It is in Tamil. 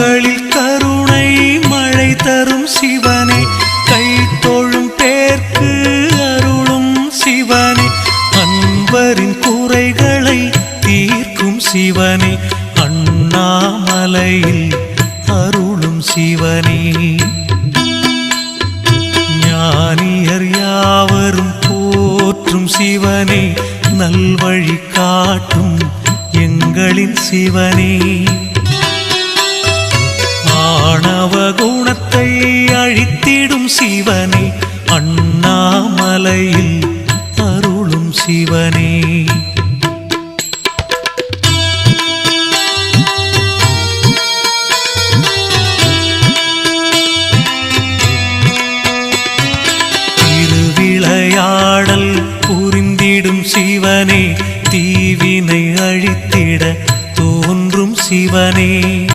கண்களில் கருணை மழை தரும் சிவனே கை தோழும் பேர்க்கு அருளும் சிவனே அன்பரின் குறைகளை தீர்க்கும் சிவனே அண்ணாமலையில் அருளும் சிவனே. ஞானியர் யாவரும் போற்றும் சிவனே நல்வழி காட்டும் எங்களின் சிவனே. அவகுணத்தை அழித்திடும் சிவனே அண்ணாமலையில் அருளும் சிவனே. திருவிளையாடல் புரிந்திடும் சிவனே தீவினை அழித்திட தோன்றும் சிவனே.